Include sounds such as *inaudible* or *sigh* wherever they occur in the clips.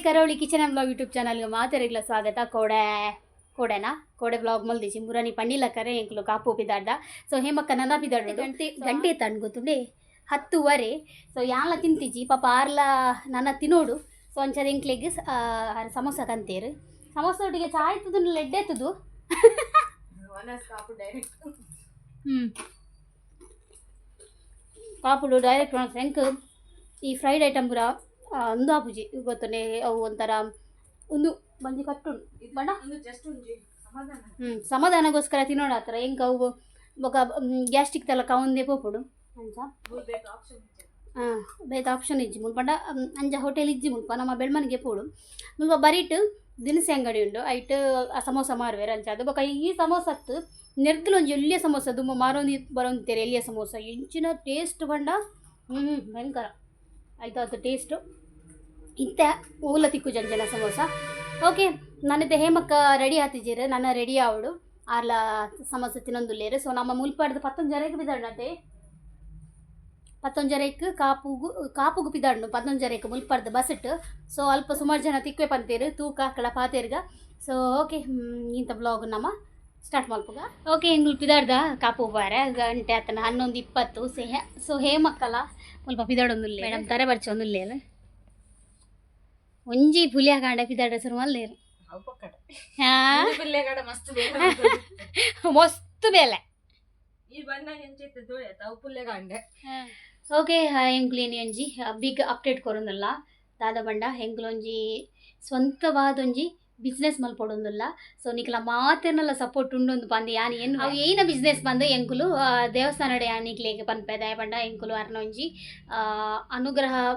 ಕರಾವಳಿ kitchen and blog YouTube ಚಾನಲ್ಗೆ ಮಾತಾರಿಗ್ಲ ಸ್ವಾಗತ ಕೋಡೆ ಕೋಡೆನಾ ಕೋಡೆ ಬ್ಲಾಗ್ ಮಲ್ದಿಸಿ ಮುರಾನಿ ಪಂಡಿಲ ಕರೆ ಎಂಕ್ಲು ಕಾಪು ಪಿದಾಡ್ದ ಸೊ ಹೇಮಕ್ಕ ನನ್ನ ಪಿದಾಡ್ದು ಗಂಟೆ ಗಂಟೆ ತಂಡು ಗೊತ್ತುಂಡೆ ಹತ್ತುವರೆ ಸೊ ಯಾಲ ತಿಂತಿಜಿ ಪಾಪ ಆರ್ಲ ನನ್ನ ತಿನ್ನೋಡು ಸೊ ಅಂಚದ ಎಂಕ್ಲೆಗ್ ಸಮೋಸ ಕಂತೇರು ಸಮೋಸ ಒಟ್ಟಿಗೆ ಚಾಯ್ ತುದು ಲೆಡ್ಡೆತ್ತದು ಹ್ಞೂ ಕಾಪುಡು ಡೈರೆಕ್ಟ್ ಫ್ರೆಂಕ್ ಈ ಫ್ರೈಡ್ ಐಟಮ್ ಪೂರ ಆಪುಜಿ ಗೊತ್ತನೆ ಅವು ಒಂಥರ ಒಂದು ಮಂಜಿ ಕಟ್ಟುಂಡು ಬಣ್ಣ ಹ್ಞೂ ಸಮಾಧಾನಗೋಸ್ಕರ ತಿನ್ನೋಣ ಆ ಥರ. ಹೆಂಗೆ ಅವು ಬೊಕ ಗ್ಯಾಸ್ಟಿಕ್ ತಲ ಕವಂದೆ ಪೋಪುಡು. ಅಂಚ ಹಾಂ ಬೇತ ಆಪ್ಷನ್ ಇಜ್ಜಿ ಮುಲ್ಪ. ಅಂಜ ಹೋಟೆಲ್ ಇಜ್ಜಿ ಮುಲ್ಪ. ನಮ್ಮ ಬೆಳ್ಮನಿಗೆ ಪೋಡು. ಮುಲ್ಪ ಬರೀಟ್ ದಿನಸಿ ಅಂಗಡಿ ಉಂಡು. ಐಟ್ ಆ ಸಮೋಸ ಮಾರುವೆರ್ ಅಂಚ ಅದು ಬೊಕ ಈ ಸಮೋಸತ್ತು ನೆರ್ದಲು ಒಂಜಿ ಎಲ್ಲಿಯ ಸಮೋಸ. ದುಂಬ ಮಾರೊಂದಿ ಬರೋಂದಿತ್ತೇರೆ ಎಲ್ಲಿಯ ಸಮೋಸ. ಇಂಚಿನ ಟೇಸ್ಟ್ ಬಂಡ ಹ್ಞೂ ಭಯಂಕರ. ಆಯ್ತು ಅದು ಟೇಸ್ಟು ಇಂತ ಊಲ ತಿಕ್ಕು ಜಂಜನ ಸಮೋಸ. ಓಕೆ ನನ್ನದು ಹೇಮಕ್ಕ ರೆಡಿ ಆತಿದ್ದೀರ? ನನ್ನ ರೆಡಿ ಆವಡು ಆರ್ಲ ಸಮೋಸ ತಿನ್ನೊಂದುಲ್ಲೇರು. ಸೊ ನಮ್ಮ ಮುಲ್ಪಾಡ್ದು ಪತ್ತೊಂದು ಜರಕ್ಕೆ ಬಿದ್ದಾಡ್ನತೆ ಪತ್ತೊಂದು ಕಾಪುಗು ಕಾಪುಗು ಪಿದಾಡ್ನು ಪತ್ತೊಂದು ಜರಕ್ಕೆ ಮುಲ್ಪಾಡ್ದು ಬಸಟ್ ಸೊ ಅಲ್ಪ ಸುಮಾರು ಜನ ತಿಕ್ಕೆ ಪಂತೇರು, ತೂಕ ಕಳ ಪಾತೇರ್ಗ. ಸೊ ಓಕೆ ಇಂಥ ಬ್ಲಾಗ್ ನಮ್ಮ ಸ್ಟಾರ್ಟ್ ಮಾಡ್ಬೋಗ ಓಕೆ ಎಂಗುಲ್ ಪಿದಾಡ್ದ ಕಾಪು ಬಾರ. ಗಂಟೆ ಆತನ ಹನ್ನೊಂದು ಇಪ್ಪತ್ತು. ಸೊ ಹೇ ಸೊ ಹೇಮಕ್ಕಲ್ಲ ಮುಲ್ಪ ಪಿದಾಡೊಂದುಲ್ಲೆ ಮೇಡಮ್ ತಾರೆ ಬರ್ಚೊಂದುಲ್ಲೇರು. ಒಂಜಿ ಪುಲಿಯ ಕಾಂಡ ಪಿದಾಡ ಸರ್ ಮಲ್ಲೇರು. ಹಾ? *laughs* ಮಸ್ತ್ ಬೇಲೆ. ಓಕೆ ಎಂಕ್ಲೇನಿ ಒಂಜಿ ಬಿಗ್ ಅಪ್ಡೇಟ್ ಕೊರೊಂದುಲ್ಲ ದಾದ ಬಂಡ ಎಂಕ್ಲೊಂಜಿ ಸ್ವಂತವಾದೊಂಜಿ ಬಿಸ್ನೆಸ್ ಮಲ್ಪೊಡೊಂದುಲ್ಲ ಸೊ ನಿಕ್ಲ ಮಾತೆರ್ನಲ್ಲ ಸಪೋರ್ಟ್ ಉಂಡೊಂದು ಬಂದು ಯಾನಿ ಏನು ಅವು ಏನ ಬಿಸ್ನೆಸ್ ಬಂದು ಎಂಕುಲು ದೇವಸ್ಥಾನಡೆ ಯಾನಿಕ್ಲೆಗ್ ಪನ್ಪೆ ದಯ ಬಂಡ ಎಂಕುಲು ಅರ್ನ ಒಂಜಿ ಅನುಗ್ರಹ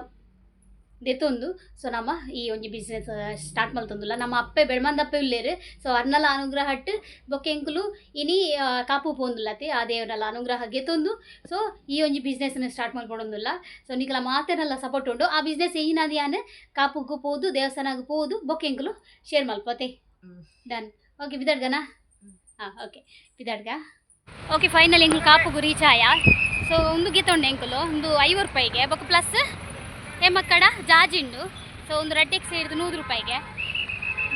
ದೆತ್ತೊಂದು. ಸೊ ನಮ್ಮ ಈ ಒಂಜಿ ಬಿಸ್ನೆಸ್ ಸ್ಟಾರ್ಟ್ ಮಲ್ತೊಂದುಲ್ಲ ನಮ್ಮ ಅಪ್ಪೆ ಬೆಳ್ಮಂದಪ್ಪೆ ಉಳ್ಳೇರು ಸೊ ಅರ್ನಲ ಅನುಗ್ರಹ ಹಟ್ ಬೊಕ್ಕೆಂಕುಲು ಇನಿ ಕಾಪು ಪೋಂದುಲ್ಲತೆ ಆ ದೇವರಲ್ಲ ಅನುಗ್ರಹ ಗೆತ್ತೊಂದು. ಸೊ ಈ ಒಂಜಿ ಬಿಸ್ನೆಸ್ನ ಸ್ಟಾರ್ಟ್ ಮಾಡ್ಕೊಡೊಂದುಲ್ಲ. ಸೊ ನಿಕಲ ಮಾತೆನಲ್ಲ ಸಪೋರ್ಟ್ ಉಂಡು. ಆ ಬಿಸ್ನೆಸ್ ಏನಾದಿ ಯಾನ್ ಕಾಪುಗೂ ಪೋದು ದೇವಸ್ಥಾನಗೂ ಪೋದು ಬೊಕ್ಕೆಂಕುಲು ಶೇರ್ ಮಲ್ಪೋತೆ ಡನ್ ಓಕೆ ಬಿದಡ್ಗನಾ? ಹಾಂ ಓಕೆ ಬಿದಡ್ಗ. ಓಕೆ ಫೈನಲ್ ಎಂಕುಲು ಕಾಪುಗು ರೀಚ್ ಆಯಾ? ಸೊ ಒಂದು ಗೆತ್ತೊಂಡೆ ಎಂಕುಲು. ಒಂದು ಐವತ್ತು ರೂಪಾಯಿಗೆ. ಬೊಕ್ಕ ಪ್ಲಸ್ ಹೇಮಕ್ಕಡ ಜಾಜಿಂಡು ಸೊ ಒಂದು ರಟ್ಟೆಗೆ ಸೇರಿದು ನೂರು ರೂಪಾಯಿಗೆ.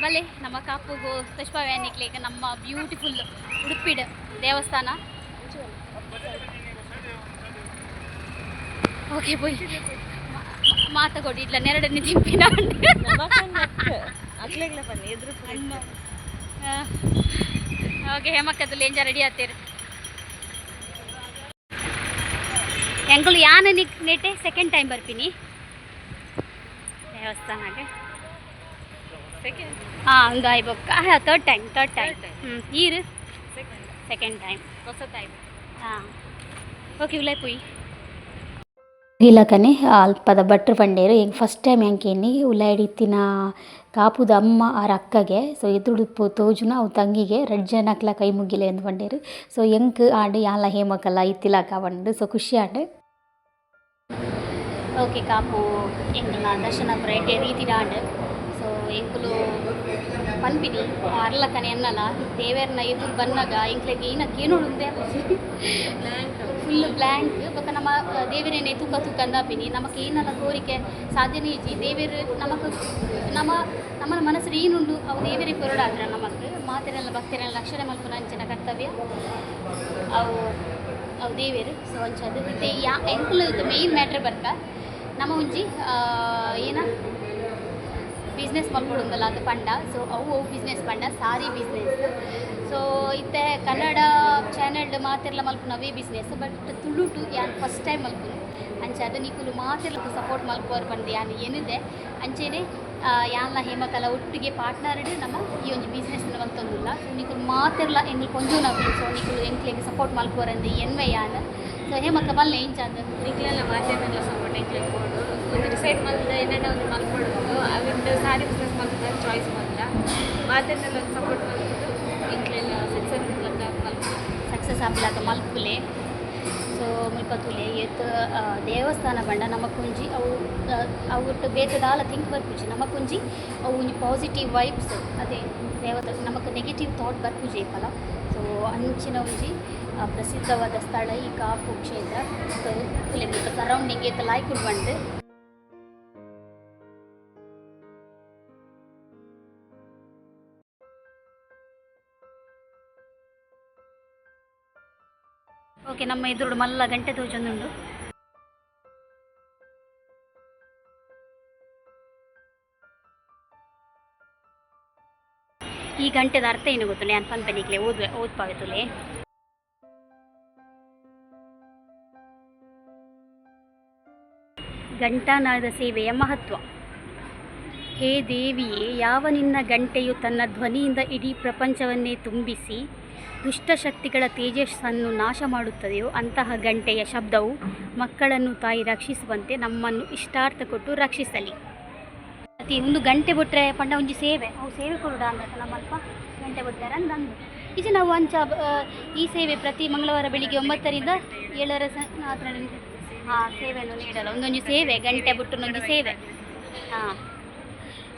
ಬಲೆ ನಮ್ಮ ಕಾಪುಗು ಈಗ ನಮ್ಮ ಬ್ಯೂಟಿಫುಲ್ ಉಡುಪಿಡ್ ದೇವಸ್ಥಾನ. ಓಕೆ ಬೋಯ್ ಮಾತ ಕೊಡಿ ಇಲ್ಲ ನೆರಡನೇ ತಿಂಪಿನ ಓಕೆ ಹೇಮಕ್ಕದಲ್ಲಿ ಲೇಂಜ ರೆಡಿ ಆಗ್ತೀರಿ? ಹೆಂಗಳು ಯಾನ ನೆಟ್ಟೆ ಸೆಕೆಂಡ್ ಟೈಮ್ ಬರ್ತೀನಿ. ದೇವಸ್ಥಾನಗೆ ಸೆಕೆಂಡ್ ಹಾಂ ಒಂದು ಐಬೊಕ್ಕ ಹಾಂ ತರ್ಡ್ ಟೈಮ್ ತರ್ಡ್ ಟೈಮ್. ಹ್ಞೂ ಈರು ಸೆಕೆಂಡ್ ಸೆಕೆಂಡ್ ಟೈಮ್ ಹೊಸ ಟೈಮ್ ಹಾಂ. ಓಕೆ ಪುಯ್ ಅಲ್ಪದ ಭಟ್ರು ಪಂಡೇರು ಈಗ ಫಸ್ಟ್ ಟೈಮ್ ಎಂಕೇನಿ ಉಲಾಯಿಡಿತ್ತಿನ ಕಾಪುದ ಅಮ್ಮ ಆರ ಅಕ್ಕಗೆ ಸೊ ಎದುರುಡು ತೋಜುನ ಅವು ತಂಗಿಗೆ ರೆಡ್ ಜನಕ್ಲ ಕೈ ಮುಗಿಲೆ ಎಂದು ಪಂಡೇರು. ಸೊ ಎಂಕ್ ಆಡು ಯಾಲ ಹೇಮಕಲ್ಲ ಇತ್ತಿಲಾಕ ಬಂಡು ಸೊ ಖುಷಿ ಆಂಡ್. ಓಕೆ, ಕಾಪು ಎಂಕಲ್ನ ದರ್ಶನ ಬರೈಟೆ ರೀತಿ ಆಂಡ್ ಸೊ ಎಂಕುಲು ಪನ್ಪಿನಿ ಅರ್ಲಕನೆ ಎನ್ನಲ ದೇವೇರ್ನ ಎದುರು ಬನ್ನಾಗ ಎಂಕ್ಲೆಗೆ ಏನಕ್ಕೆ ಏನು ಉಂದೆ ಫುಲ್ ಬ್ಲ್ಯಾಂಕ್ ಬೊಕ ನಮ್ಮ ದೇವರೇನೆ ತೂಕ ತೂಕ ಅಂದಾಪಿನಿ. ನಮಕ್ ಏನಲ್ಲ ಕೋರಿಕೆ ಸಾಧ್ಯನೇ ಇಜ್ಜಿ ದೇವೇರು ನಮಕ್, ನಮ್ಮ ನಮ್ಮ ಮನಸ್ಸು ಏನುಂಡು? ಅವು ದೇವರೇ ಕೊರಡಾದ್ರ ನಮಕ್ ಮಾತಿನೆಲ್ಲ ಭಕ್ತಿನೆಲ್ಲ ಲಕ್ಷಣ ಮಲ್ಪನ ಅಂಚಿನ ಕರ್ತವ್ಯ. ಅವು ಅವು ದೇವೇರು. ಸೊ ಅಂಚದು ಮತ್ತೆ ಯಾ ಎಂಕ್ಲು ಮೇಯ್ನ್ ಮ್ಯಾಟ್ರ್ ಬರ್ಕ ನಮ್ಮ ಒಂಜಿ ಏನ? ಬಿಸ್ನೆಸ್ ಮಲ್ಪೊಡುಂದಲ್ಲ ಅದು ಪಂಡ. ಸೊ ಅವು ಅವು ಬಿಸ್ನೆಸ್ ಪಂಡ, ಸಾರಿ ಬಿಸ್ನೆಸ್ ಸೊ ಇತ್ತೆ ಕನ್ನಡ ಚಾನೆಲ್ ಮಾತೆರ್ಲ ಮಲ್ಪುನ ಅವೇ ಬಿಸ್ನೆಸ್ ಬಟ್ ತುಳುಟು ಯಾನ್ ಫಸ್ಟ್ ಟೈಮ್ ಮಲ್ಪುನು. ಅಂಚೆ ಅದು ನಿಕುಲು ಮಾತೆರ್ಲ ಸಪೋರ್ಟ್ ಮಲ್ಪೋರ್ ಬಂದು ಯಾನ್ ಏನಿದೆ. ಅಂಚೆನೆ ಯಾನ್ಲ ಹೇಮಕಲ ಒಟ್ಟಿಗೆ ಪಾರ್ಟ್ನರ್ಡ್ ನಮ್ಮ ಈ ಒಂದು ಬಿಸ್ನೆಸ್ ಬಂತೊಂದುಲ್ಲ ಸೊ ನಿಕುಲು ಮಾತೆರ್ಲ ಎಂಗ್ಲು ಕೊಂಜು ನವಿ. ಸೊ ನಿಕುಲು ಎಂಕ್ಲೆಗೆ ಸಪೋರ್ಟ್ ಮಲ್ಪೋರಂದು ಎನ್ವೆ ಯಾನ್. ಸೊ ಹೇಮಕ್ಕ ಮಲ್ಲ ಇಂಚಾದ ನಿಕ್ಲೆಲ್ಲ ಮಾತೇನೆಲ್ಲ ಸಪೋರ್ಟ್ ಎಂಕ್ಲೆ ಕೊಡು ಒಂದು ಡಿಸೈಡ್ ಮಾಡಿದ ಏನೇನ ಒಂದು ಮಲ್ಕೊಡೋದು ಅವಿಂದ ಸಾರಿ ಬಿಸ್ನೆಸ್ ಮಾಡ್ತಾರೆ ಚಾಯ್ಸ್ ಮಲ್ದ ಮಾತೇನೆಲ್ಲ ಒಂದು ಸಪೋರ್ಟ್ ಮಲ್ಕೊಂಡು ನಿಕ್ಲೆಲ್ಲ ಸಕ್ಸಸ್ ಸಕ್ಸಸ್ ಆಗ್ಲಾಕ ಮಲ್ಪುಲೆ ಸೊ ಮುಲ್ಪತುಲೆ ತುಲೆ ಆ, ದೇವಸ್ಥಾನ ಬಂಡ ನಮಕೊಂಜಿ ಅವು ಆ, ಅವಟ್ಟು ಬೇತದಾಲ ಥಿಂಕ್ ಬರ್ಪುಜಿ ನಮಕೊಂಜಿ ಅವು ಒಂಜಿ ಪಾಸಿಟಿವ್ ವೈಬ್ಸ್ ಅದೇ ದೇವತ ನಮಗೆ ನೆಗೆಟಿವ್ ಥಾಟ್ ಬರ್ಪುಜಿ ಫಲ ಸೊ ಅಂಚಿನ ಒಂಜಿ ಪ್ರಸಿದ್ಧವಾದ ಸ್ಥಳ ಈ ಕಾಪು ಕ್ಷೇತ್ರ. ಕಿಲೋಮೀಟರ್ ಸರೌಂಡಿಂಗ್ ಏತ ಲಾಯ್ಕೊಂಡು ಬಂದು. ಓಕೆ ನಮ್ಮ ಎದುರು ಮಲ್ಲ ಗಂಟೆ ತೋಜೊಂದುಂಡು ಈ ಗಂಟೆದ ಅರ್ಥ ಏನು ಗೊತ್ತು ನಾನು ಪಂಪನಿಕ್ಲೆ ಓದ್ ಓದ್ಪಾಯ್ತುಲೆ ಘಂಟಾನಾದ ಸೇವೆಯ ಮಹತ್ವ. ಹೇ ದೇವಿಯೇ, ಯಾವ ನಿನ್ನ ಗಂಟೆಯು ತನ್ನ ಧ್ವನಿಯಿಂದ ಇಡೀ ಪ್ರಪಂಚವನ್ನೇ ತುಂಬಿಸಿ ದುಷ್ಟಶಕ್ತಿಗಳ ತೇಜಸ್ಸನ್ನು ನಾಶ ಮಾಡುತ್ತದೆಯೋ ಅಂತಹ ಗಂಟೆಯ ಶಬ್ದವು ಮಕ್ಕಳನ್ನು ತಾಯಿ ರಕ್ಷಿಸುವಂತೆ ನಮ್ಮನ್ನು ಇಷ್ಟಾರ್ಥ ಕೊಟ್ಟು ರಕ್ಷಿಸಲಿ. ಅತಿ ಒಂದು ಗಂಟೆ ಬಿಟ್ಟರೆ ಪಂಡ ಒಂಜಿ ಸೇವೆ, ಅವು ಸೇವೆ ಕೊಡುಡ ಅಂತ ನಮ್ಮಲ್ಪ ಗಂಟೆ ಬಿಡ್ತಾರೆ ಅಂದು. ಈಚೆ ನಾವು ಅಂಚ ಈ ಸೇವೆ ಪ್ರತಿ ಮಂಗಳವಾರ ಬೆಳಿಗ್ಗೆ ಒಂಬತ್ತರಿಂದ ಏಳರ ಸ ಹಾಂ ಸೇವೆಯನ್ನು ನೀಡಲ್ಲ ಒಂದೊಂದು ಸೇವೆ, ಗಂಟೆ ಬಿಟ್ಟು ಸೇವೆ. ಹಾಂ.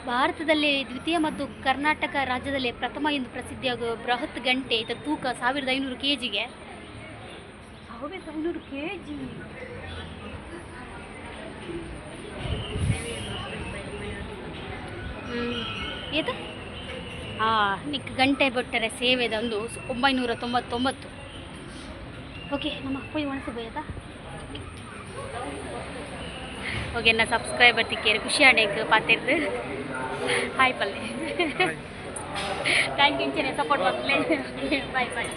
ಭಾರತದಲ್ಲಿ ದ್ವಿತೀಯ ಮತ್ತು ಕರ್ನಾಟಕ ರಾಜ್ಯದಲ್ಲಿ ಪ್ರಥಮ ಎಂದು ಪ್ರಸಿದ್ಧಿಯಾಗುವ ಬೃಹತ್ ಗಂಟೆ ಇದರ ತೂಕ ಸಾವಿರದ ಐನೂರು ಕೆ ಜಿಗೆ ಸಾವಿರದ ಐನೂರು ಕೆ ಜಿ ಏತು ಹಾಂ ನಿಕ್ ಗಂಟೆ ಬಿಟ್ಟರೆ ಸೇವೆದೊಂದು ಒಂಬೈನೂರ ತೊಂಬತ್ತೊಂಬತ್ತು. ಓಕೆ, ನಮ್ಮ ಅಪ್ಪ ಒಣಸು ಸಬ್ಸ್ಕ್ರೈಬರ್ ತಿಕ್ಕೇರಿ ಖುಷಿ ಆಡೇಕ್ ಪಾತಿರ್ದು. ಹಾಯ್ ಪಲ್ಲೆ. ಥ್ಯಾಂಕ್ ಯು ಇಂಚನೆ ಸಪೋರ್ಟ್ ಮಾಡ್ತಲೇ. ಬಾಯ್ ಬಾಯ್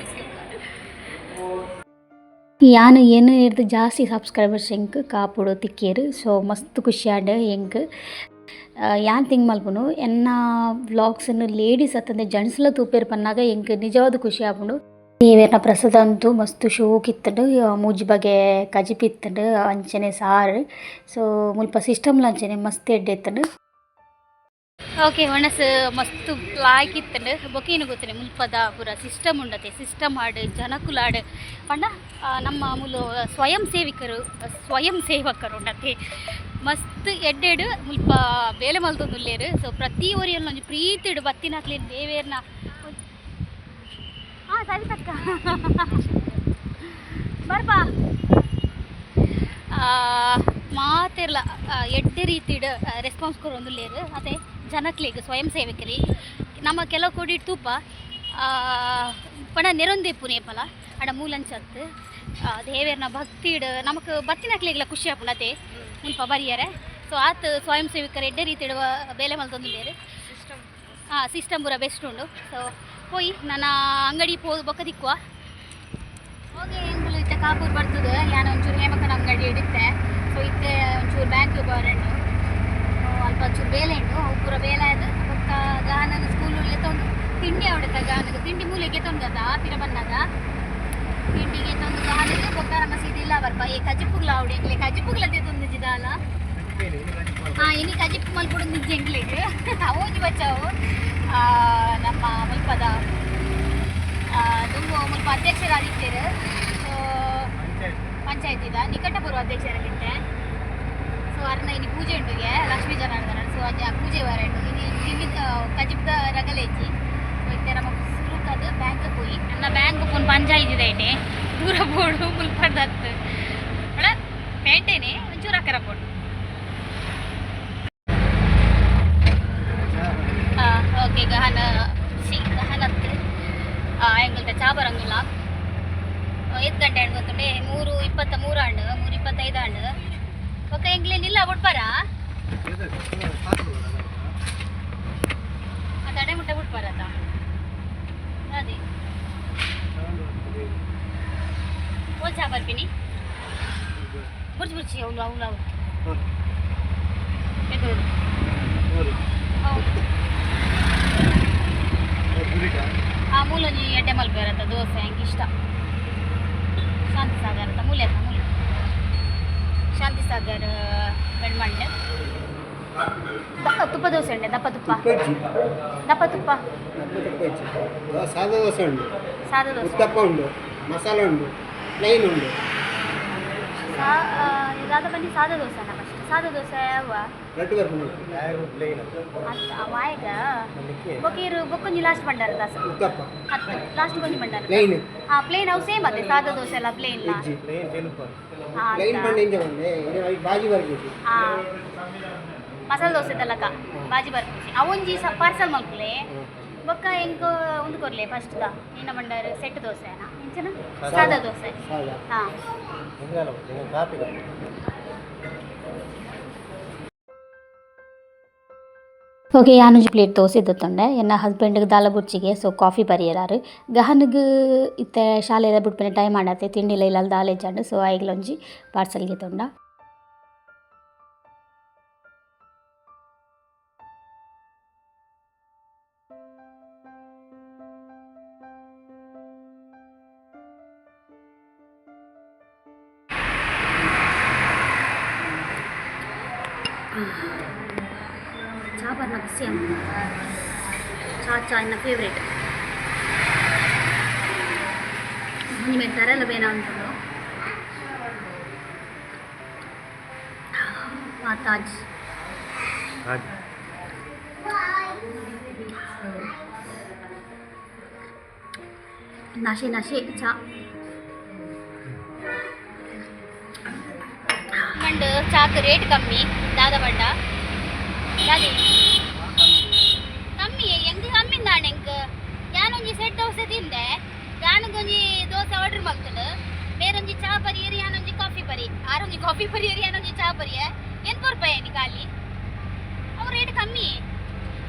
ಯಾನು ಏನು ಹಿಡ್ದು ಜಾಸ್ತಿ ಸಬ್ಸ್ಕ್ರೈಬರ್ಸ್ ಹೆಂಗೆ ಕಾಪುಡು ತಿಕ್ಕೇರು ಸೊ ಮಸ್ತ್ ಖುಷಿ ಆಡ ಹೆಂಗೆ. ಯಾನ್ ತಿಂಗ್ ಮಲ್ಪುನು, ಎನ್ನ ವ್ಲಾಗ್ಸನ್ನು ಲೇಡೀಸ್ ಅತ್ತಂದೆ ಲ ತೂಪೇರು ಪನ್ನಾಗ ಹೆಂಗೆ ನಿಜವಾದ ಖುಷಿ ಆಪುಂಡು ದೇವೇರ್ನ ಪ್ರಸಾದ ಅಂತೂ ಮಸ್ತ್ ಶೋಕ್ ಇತ್ತಂಡ್ ಮೂಜಿ ಬಗೆ ಕಜಿಪಿತ್ತಂಡು ಅಂಚನೆ ಸಾರ್. ಸೊ ಮುಲ್ಪ ಸಿಸ್ಟಮ್ ಅಂಚನೆ ಮಸ್ತ್ ಎಡ್ಡೆ ಇತ್ತಂಡ್. ಓಕೆ ಒಣಸ್ ಮಸ್ತ್ ಲಾಯ್ಕ್ ಇತ್ತಂಡು ಬೊಕೇನು ಗೊತ್ತಿಲ್ಲ ಮುಲ್ಪದ ಪುರ ಸಿಸ್ಟಮ್ ಉಂಡತೆ. ಸಿಸ್ಟಮ್ ಆಡ್ ಜನಕುಲಾಡ್ ಆ, ನಮ್ಮ ಮುಲು ಸ್ವಯಂ ಸೇವಿಕರು ಸ್ವಯಂ ಸೇವಕರು ಉಂಡತೆ. ಮಸ್ತ್ ಎಡ್ಡೆಡು ಮುಲ್ಪ ಬೇಲೆ ಮಲ್ತೊಂದುಲ್ಲೇರು ಸೊ ಪ್ರತಿ ಒರಿಯಲ್ಲಿ ಒಂಜಿ ಪ್ರೀತಿಡು ಬತ್ತಿನಾಕ್ಲಿ ದೇವೇರ್ನ ಹಾಂ ಸರಿ ತಕ್ಕ. ಆ ಮಾತೆರ್ಲ ಎಡ್ಡೆ ರೀತಿಡ್ ರೆಸ್ಪಾನ್ಸ್ ಕೊರೊಂದುಲ್ಲೇರು ಅದೇ ಜನಕ್ಲಿಗ್ ಸ್ವಯಂ ಸೇವಕರಿ ನಮ್ಮ ಕೆಲವು ಕೊಡಿ ತೂಪ ಪಣ ನೆರೊಂದೇಪು ನೇಪಲ ಅಡ ಮೂಲಂಚತ್ ದೇವೇರ್ನ ಭಕ್ತಿಡ್ ನಮಕ್ ಬತ್ತಿನಕ್ಲಿಗ್ಲ ಖುಷಿ ಆಪುಂಡು ಅದೇ. ಮುಲ್ಪ ಬರಿಯರೆ. ಸೊ ಆತ್ ಸ್ವಯಂ ಸೇವಕರು ಎಡ್ಡೆ ರೀತಿಡ್ ಬೇಲೆ ಮಲ್ತೊಂದುಲ್ಲೇರು ಹಾಂ ಸಿಸ್ಟಮ್ ಪೂರ ಬೆಸ್ಟ್ ಉಂಡು. ಸೊ ಹೋಯ್ ನನ್ನ ಅಂಗಡಿ ಪೋ ಬೊಕ್ಕ ದಿಕ್ಕುವ ಹೋಗಿ ಎಂಗುಲು ಇತ್ತೆ ಕಾಪೂರ್ ಬರ್ತದೆ. ಯಾನ ಒಂಚೂರು ಹೇಮಕನ ಅಂಗಡಿ ಇಡುತ್ತೆ ಸೊ ಇತ್ತೆ ಒಂಚೂರು ಬ್ಯಾಂಕ್ ಬರೋಣ ಅಲ್ಪ ಒಂಚೂರು ಬೇಲೆ ಉಂಡು ಅವು ಪೂರ ಬೇಲೆ ಅದು. ಬೊಕ್ಕ ಗಾನನ ಸ್ಕೂಲ್ ತಂದು ತಿಂಡಿ ಅವಡತ್ತ ಗಾನದ. ತಿಂಡಿ ಮೂಲೆಗೆ ತೊಂದದ ಪಿರ ಬನ್ನಗ ತಿಂಡಿಗೆ ತೊಂದು ಗಾನಗ ನಮ್ಮ ಸೀದಿ ಇಲ್ಲ ಬರ್ಪ. ಈ ಕಜಿಪುಗ್ಲ ಅವಡೆ ಎಂಗ್ಲೆ. ಕಜಿಪುಗ್ಲದೆ ತೊಂದು ಜಿದಾಲ ಹಾಂ ಇನಿ ಕಜಿಪ್ ಮಲ್ಪುಡು ನಿಜ ಎಂಗ್ಲಿಗೆ. ಅವು *laughs* ಬಚ್ಚಾವು ನಮ್ಮ ಮುಲ್ಪದ ದುಂಬು ಮುಲ್ಪ ಅಧ್ಯಕ್ಷರಾಗಿದ್ದೇರು. ಸೊ ಪಂಚಾಯತಿದ ನಿಕಟಪೂರ್ವ ಅಧ್ಯಕ್ಷರಾಗಿದ್ದೆ. ಸೊ ಅರ್ನ ಇನಿ ಪೂಜೆ ಉಂಡುಗೆ ಲಕ್ಷ್ಮೀ ಜನಾರ್ದನ. ಸೊ ಅಜ್ಜ ಪೂಜೆ ವಾರ ಉಂಟು. ಇಲ್ಲಿ ಕಜಿಪ್ದ ರಗಲೇಜಿ ಸೊ ಇತ್ತೆ ನಮ್ಮ ಸುರುಕದು ಬ್ಯಾಂಕ್ ಹೋಗಿ. ನನ್ನ ಬ್ಯಾಂಕ್ ಪುನ್ ಪಂಚಾಯತಿ ಐಟೆ ದೂರ ಬೋಡು ಮುಲ್ಪಡ್ದತ್ತು ಬುರ್ಜಿ ಅವ್ನು ಅವ್ನು ಹೌದು. ಆ ಮೂಲಂಜಿ ಎಡ್ಡೆ ಮಲ್ಪೇರ ಅಂತ ದೋಸೆ ಹಂಗೆ ಇಷ್ಟ? ಶಾಂತಿ ಸಾಗರ ಅಂತ ಮೂಲೆ ಅಂತ ಮೂಲೆ. ಶಾಂತಿ ಸಾಗರ್ ಬೆಣ್ಮಂಡೆ ದಪ್ಪ ತುಪ್ಪ ದೋಸೆ ಉಂಡೆ ದಪ್ಪ ತುಪ್ಪ. ದಪ್ಪ ತುಪ್ಪ. ಸಾದಾ ದೋಸೆ ಉಂಟು? ಸಾದ ದೋಸೆ. ಉತ್ತಪ್ಪ ಉಂಡು ಮಸಾಲೆ ಉಂಡು ಪ್ಲೈನ್ ಉಂಟು? ಸಾ ಇದಾದ ಬನ್ನಿ ಸಾದ ದೋಸೆ ಅನ್ನ ಫಸ್ಟ್ ಸಾದ ದೋಸೆ ಯಾವ ರೆಡ್ ಬರ್ಕೊಂಡು ಪ್ಲೈನ್ ಅಂತ ಮಾಯಗ? ಬೊಕೀರು ಬೊಕ್ಕೊಂಜಿ ಲಾಸ್ಟ್ ಬಂಡಾರ ದಾಸ ಉತ್ತಪ್ಪ. ಹತ್ತು. ಲಾಸ್ಟ್ ಕೊಂಜಿ ಬಂಡಾರ ಪ್ಲೈನ್ ಹಾಂ ಪ್ಲೇನ್ ಅವು ಸೇಮ್ ಅದೇ ಸಾದ ದೋಸೆ ಎಲ್ಲ ಪ್ಲೇನ್ ಇಜ್ಜಿ ಪ್ಲೈನ್ ಹಾಂ ಪ್ಲೈನ್ ಬಂದು ಎಂಜ ಬಂದೆ. ಇದು ಐದು ಬಾಜಿ ಬರ್ಬೇಕು. ಹಾಂ. ಮಸಾಲೆ ದೋಸೆ ತಲಕ. ಬಾಜಿ ಬರ್ಪುಜಿ ಅವೊಂಜಿ ಸ ಪಾರ್ಸಲ್ ಮಲ್ಪುಲೆ ಬೊಕ್ಕ ಎಂಕ್ ಉಂದು ಕೊರ್ಲೆ ಫಸ್ಟ್ ದ. ನೀನ ಮಂಡಾರು ಸೆಟ್ ದೋಸೆನ. ಎಂಚನ ಸಾದಾ. ದೋಸೆ. ಹಾಂ. ಓಕೆ ಯಾನೊಂಜಿ ಪ್ಲೇಟ್ ದೋಸೆ ದತ್ತೊಂಡೆ ಎನ್ನ ಹಸ್ಬೆಂಡ್ಗೆ ದಾಲ ಬುಚ್ಚಿಗೆ ಸೊ ಕಾಫಿ ಬರಿಯರಾರು ಗಹನಗೆ ಇತ್ತೆ ಶಾಲೆ ಬಿಟ್ಟು ಟೈಮ್ ಮಾಡತ್ತೆ ತಿಂಡಿಲ್ಲ ಇಲ್ಲ ದಾಲೆ ಜಾಂಡು ಸೊ ಐಗ್ಲೊಂಜಿ ಪಾರ್ಸಲ್ಗೆ ತೊಂಡ. చాపర్ నాకు సేమ్ చాచా చాయ్ ఫేవరెట్. ముందు మీరు ధరలు పోయినా ఉంటుందో? మా తాజ్. నషే నషే చా ಪಂಡ್ ಚಾಕ್ ರೇಟ್ ಕಮ್ಮಿ, ದಾದ ಪಂಡ ಯಾದಿ ಕಮ್ಮಿ ಎಂಗ್ ಕಮ್ಮಿ ನಾಣೆಂಕ್ ಯಾನೊಂಜಿ ಸೆಟ್ ದೋಸೆ ತಿಂದೆ ಯಾನಗೊಂಜಿ ದೋಸೆ ಆರ್ಡರ್ ಮಾಡ್ತೇನೆ. ಬೇರೊಂಜಿ ಚಾ ಪರಿಯರಿ, ಯಾನೊಂಜಿ ಕಾಫಿ ಪರಿ. ಆರೊಂಜಿ ಕಾಫಿ ಪರಿಯರಿ, ಯಾನೊಂಜಿ ಚಾ ಪರಿಯ. ಎನ್ಪು ರೂಪಾಯಿ ನೀ ಖಾಲಿ. ಅವು ರೇಟ್ ಕಮ್ಮಿ.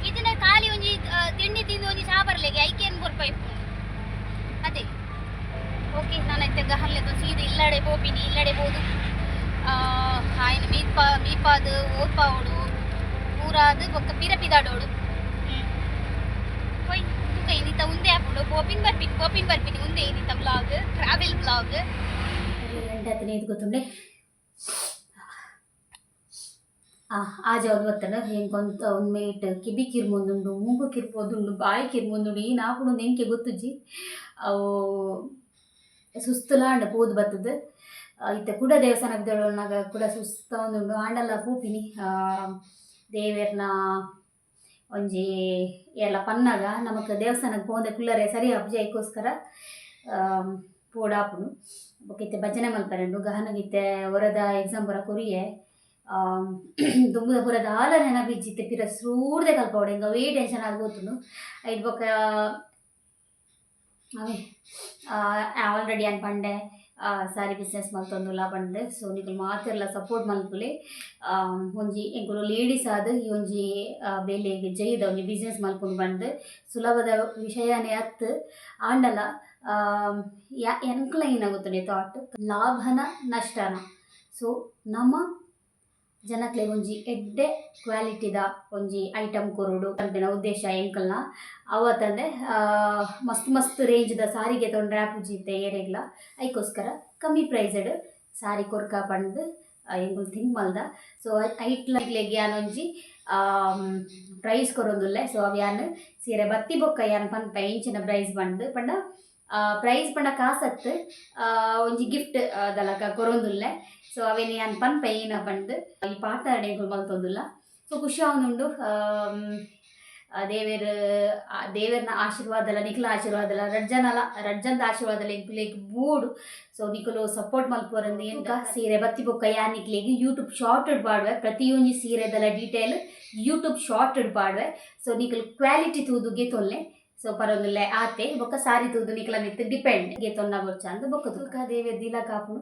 ಇದನ್ನ ಖಾಲಿ ಒಂಜಿ ತಿಂಡಿ ತಿಂದು ಒಂಜಿ ಚಾ ಬರ್ಲಿಕ್ಕೆ ಐಕೆ ಎನ್ಪು ರೂಪಾಯಿ ಅದೇ. ಓಕೆ ನಾನು ಐತೆ ಗಹಲ್ಲೆದು ಸೀದೆ ಇಲ್ಲಡೆ ಬೋಪಿನಿ ಇಲ್ಲಡೆ ಬೋದು ఆయన మీప మీపాదు ఓపావుడు ఊరాదు ఒక పిరపిదాడోడు పోయి ఇంకా ఇంత ఉంది అప్పుడు పోపిన్ ಬರ್ಪಿನಿ పోపిన్ ಬರ್ಪಿನಿ ఉంది ఇంత ಬ್ಲಾಗ್ ಟ್ರಾವೆಲ್ ಬ್ಲಾಗ್ ಗಂಟೆ ಹದಿನೈದು ಗೊತ್ತುಂಡೆ ಆಜ ಅವ್ರು ಗೊತ್ತಲ್ಲ ಹೆಂಗೊಂತ ಒಂದು ಮೇಟ್ ಕಿಬಿ ಕಿರ್ಮೊಂದುಂಡು ಮೂಗು ಕಿರ್ಬೋದುಂಡು ಬಾಯಿ ಕಿರ್ಮೊಂದುಂಡು ಈ ನಾಪುಡು ನೆಂಕೆ ಗೊತ್ತುಜಿ ಅವು ಸುಸ್ತುಲಾಂಡ ಪೋದು ಬತ್ತದ ಇತ್ತೆ ಕೂಡ ದೇವಸ್ಥಾನ ಕೂಡ ಸುಸ್ತ ಒಂದು ಆಂಡಲ ಪೂಪಿನಿ ದೇವೆರ್ನ ಒಂಜಿ ಎಲ್ಲ ಪನ್ನಾಗ ನಮಕ್ ದೇವಸ್ಥಾನಕ್ಕೆ ಹೋದ ಕುಲ್ಲರೆ ಸರಿ ಅಬ್ಜೈಕೋಸ್ಕರ ಪೋಡಾಪುನು ಬೊಕಿತ್ತೆ ಭಜನೆ ಮಲ್ಪರೆಂಡು ಗಹನಗಿತ್ತೆ ಹೊರದ ಎಕ್ಸಾಮ್ ಬರ ಕೊರಿಯೆ ದುಂಬುದ ಪುರದ ಆಲ ನೆನಪಿಜ್ಜಿತ್ತೆ ಪಿರ ಸೂಡ್ದೆ ಕಲ್ಪವಡೆ ಹಿಂಗೆ ಅವೇ ಟೆನ್ಷನ್ ಆಗ್ಬೋತುಂಡು ಐಟ್ ಬೊಕ ಅವೇ ಆಲ್ರೆಡಿ ಅನ್ ಪಂಡೆ ಆ, ಸಾರಿ ಬಿಸ್ನೆಸ್ ಮಲ್ತೊಂದುಲ್ಲ ಬಂದೆ ಸೊ ನಿಕುಲು ಮಾತೆರ್ಲ ಸಪೋರ್ಟ್ ಮಲ್ಪುಲೆ ಒಂಜಿ ಎಂಕುಲು ಲೇಡೀಸ್ ಆದ್ ಈ ಒಂಜಿ ಬೇಲೆ ಬೇಲೆಗ್ ಜೈದ ಒಂಜಿ ಬಿಸ್ನೆಸ್ ಮಲ್ಪುಂಡು ಬಂದು. ಸುಲಭದ ವಿಷಯನೇ ಅತ್. ಆಂಡಲ ಯಾ, ಎಂಕ್ಲ ಏನಾಗುತ್ತದೆ ಥಾಟ್ ಲಾಭನ ನಷ್ಟನ. ಸೊ ನಮ್ಮ ಜನಕ್ಲೆ ಒಂಜಿ ಎಡ್ಡೆ ಕ್ವಾಲಿಟಿದ ಒಂಜಿ ಐಟಮ್ ಕೊರೋಡು ಅಂದಿನ ಉದ್ದೇಶ ಎಂಕಲ್ನ. ಅವತ್ತಂದೆ ಮಸ್ತ್ ಮಸ್ತ್ ರೇಂಜ್ದ ಸಾರಿಗೆ ತೊಂದ್ರೆ ಪೂಜಿತ್ತೆ ಏರೆಗ್ಲ ಐಕೋಸ್ಕರ ಕಮ್ಮಿ ಪ್ರೈಸಡ್ ಸಾರಿ ಕೊರ್ಕ ಪಂಡ್ ಎಂಕುಲ್ ಥಿಂಕ್ ಮಲ್ದ ಸೊ ಐಟ್ಲೆಗ್ ಯಾನೊಂಜಿ ಪ್ರೈಸ್ ಕೊರೊಂದುಲ್ಲೆ. ಸೊ ಅವ್ಯಾನ್ ಸೀರೆ ಬತ್ತಿ ಬೊಕ್ಕ ಯಾನ್ ಪನ್ಪ ಇಂಚಿನ ಪ್ರೈಸ್ ಬಂದು. ಪಂಡ ಪ್ರೈಸ್ ಪಂಡ ಕಾಸತ್ ಒಂಜಿ ಗಿಫ್ಟ್ ದಲಕ ಕೊರೊಂದುಲ್ಲೆ. ಸೊ ಅವೇನು ಅನ್ ಪನ್ ಪೈನ ಪಂಡ್ ಈ ಪಾಟ ಅಡೆಗಳು ಮಲ್ತೊಂದುಲ್ಲ ಸೊ ಖುಷಿ ಆವೊಂದುಂಡು ದೇವೇರ್ ದೇವೇರ್ನ ಆಶೀರ್ವಾದಲ, ನಿಖಿಲ ಆಶೀರ್ವಾದಲ, ರಡ್ಜನಲ ರಡ್ಜಂದ ಆಶೀರ್ವಾದಲ ಎಂಕ್ಲೆಗ್ ಬೂಡು. ಸೊ ನಿಖಲು ಸಪೋರ್ಟ್ ಮಲ್ಪೋರಂದು ಎಂಕ ಸೀರೆ ಬತ್ತಿ ಬೊಕ್ಕ ಯಾ ನಿಕ್ಲೆಗ್ ಯೂಟ್ಯೂಬ್ ಶಾರ್ಟೆಡ್ ಪಾಡ್ವೆ ಪ್ರತಿಯೊಂಜಿ ಸೀರೆದಲ ಡೀಟೇಲ್ ಯೂಟ್ಯೂಬ್ ಶಾರ್ಟೆಡ್ ಪಾಡ್ವೆ ಸೊ ನಿಖಲ್ ಕ್ವಾಲಿಟಿ ತೂದುಗೆ ಗೆತೊಲ್ಲೆ ಸೊ ಪರೊಂದುಲ್ಲೆ ಆತೆ ಬೊಕ್ಕ ಸಾರಿ ತೂದು ನಿಖಲ ಮಿತ್ ಡಿಪೆಂಡ್ ಗೆತೊನ್ನ ಬೊಚ್ಚ ಅಂತ ಬೊಕ್ಕ ತುಕ ದೇವೆ ದಿಲ ಕಾಪುನು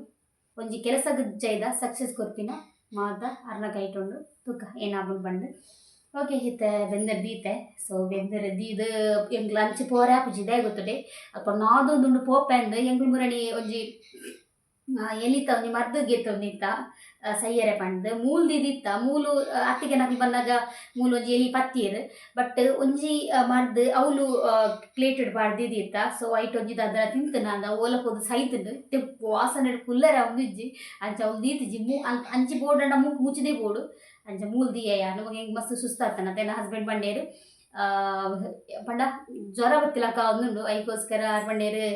ಒಂಜಿ ಕೆಲಸ ಜೈದ ಸಕ್ಸಸ್ ಕೊರ್ಪಿನ ಮಾತ ಅರ್ನ ಕೈಟೊಂಡು ತುಕ ಏನಾಬುಂಡು ಬಂದು ಓಕೆ ಹಿತ್ತೆ ಬೆಂದರ್ ದೀತೆ ಸೊ ಬೆಂದರ್ ದೀದ್ ಎಂಗ್ ಲಂಚ್ ಪೋರೆ ಆಪುಜಿದೆ ಗೊತ್ತುಡೆ ಅಪ್ಪ ನಾದೊಂದುಂಡು ಪೋಪೆಂಡ್ ಎಂಗ್ಲು ಮುರಣಿ ಒಂಜಿ ಆ, ನಿಮ್ಮ ಮರ್ದು ಗೆತ್ತೊಂದಿತ್ತ ಸೈಯರೆ ಪಂಡ್ ಮೂಲ್ ದಿದಿತ್ತ ಮೂಲು ಅತ್ತಿಗೆ ನಮಗೆ ಬಂದಾಗ ಮೂಲು ಒಂಜಿ ಎಲಿ ಪತ್ತೀರ್. ಬಟ್ ಒಂಜಿ ಮರ್ದು ಅವಳು ಪ್ಲೇಟೆಡ್ ಇತ್ತ ಸೊ ಐಟ್ ಒಂಜಿ ಅದರ ತಿಂತು ನಾನು ಓಲ ಹೋದ್ ಸೈತಂಡ್ ತೆಪ್ಪು ವಾಸನೆ ಕುಲ್ಲರ ಅವನಿಜ್ಜಿ ಅಂಚ ಅವ್ಲು ದೀತಿಜಿ ಮೂ ಅಂಚಿ ಬೋರ್ಡಂಡ ಮೂಕ್ ಮುಚ್ಚದೆ ಬೋಡು ಅಂಚ ಮೂಲ್ ದಿಯ ನಮಗೆ ಮಸ್ತ್ ಸುಸ್ತಾತನ ನನ್ನ ಹಸ್ಬೆಂಡ್ ಬಂಡೇರು. ಪಂಡ ಜ್ವರ ಬತ್ತಿಲ್ಲ ಅಕ್ಕ ಒಂದು ಐಕೋಸ್ಕರ ಪಂಡೇರು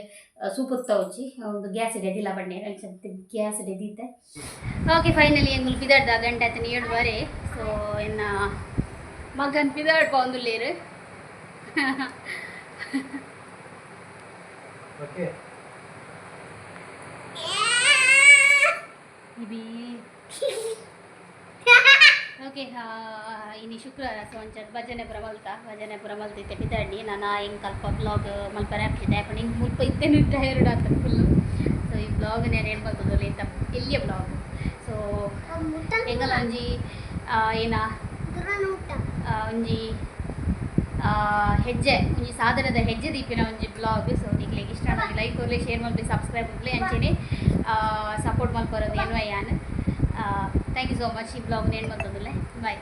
ಸೂಪುತ್ತ ಉಚ್ಚಿ ಒಂದು ಗ್ಯಾಸ್ ಇಡದಿಲ್ಲ ಪಂಡೇರು ಅಂಚೆ ಗ್ಯಾಸ್ ಇಡದಿತ್ತೆ ಓಕೆ ಫೈನಲಿ ಎಂಗುಲ್ ಬಿದಾಡ್ದ ಗಂಟೆ ಆತನ ಏಳು ಬಾರಿ ಸೊ ಇನ್ನು ಮಗನ್ ಬಿದಾಡ್ಪ ಒಂದು ಲೇರು ಇಬಿ *laughs* ಓಕೆ ಇನ್ನು ಶುಕ್ರವಾರ ಸೊ ಭಜನೆ ಪುರ ಮಲ್ತ ಭಜನೆ ಪುರ ಮಲ್ತಿತ್ತೆ ಬಿದ್ದಾಡಿ ನಾನು ಹೆಂಗೆ ಕಲ್ಪ ಬ್ಲಾಗ್ ಮಲ್ಪರೆ ಆಗ್ತಿದ್ದೆ ಯಾಕಂದ್ರೆ ಹಿಂಗೆ ಮುಲ್ಪ ಇತ್ತೇನು ಟೈರ್ಡ್ ಆಗ್ತದೆ ಫುಲ್ಲು ಸೊ ಈ ಬ್ಲಾಗ್ ನಾನು ಬರ್ತದಲ್ಲ ಇಂಥ ಎಲ್ಲಿಯ ಬ್ಲಾಗ್ ಸೊ ಹೆಂಗಲ್ಲ ಒಂಜಿ ಏನ? ಒಂಜಿ ಹೆಜ್ಜೆ, ಒಂಜಿ ಸಾಧನದ ಹೆಜ್ಜೆ ದೀಪಿನ ಒಂಜಿ ಬ್ಲಾಗ್ ಸೊ ನಿಗ್ಲಿಗೆ ಇಷ್ಟ ಆಗಿ ಲೈಕ್ ಕೊರ್ಲಿ ಶೇರ್ ಮಾಡಲಿ ಸಬ್ಸ್ಕ್ರೈಬ್ ಮಾಡಲಿ ಅಂಚೇನೆ. ಸಪೋರ್ಟ್ ಮಾಡ್ಕೊರೋದು ಏನು ಯಾನ್. ಥ್ಯಾಂಕ್ ಯು ಸೋ ಮಚ್ ಈ ಬ್ಲಾಗ್ ನೇನು ಬಂದದಲ್ಲೇ ಬಾಯ್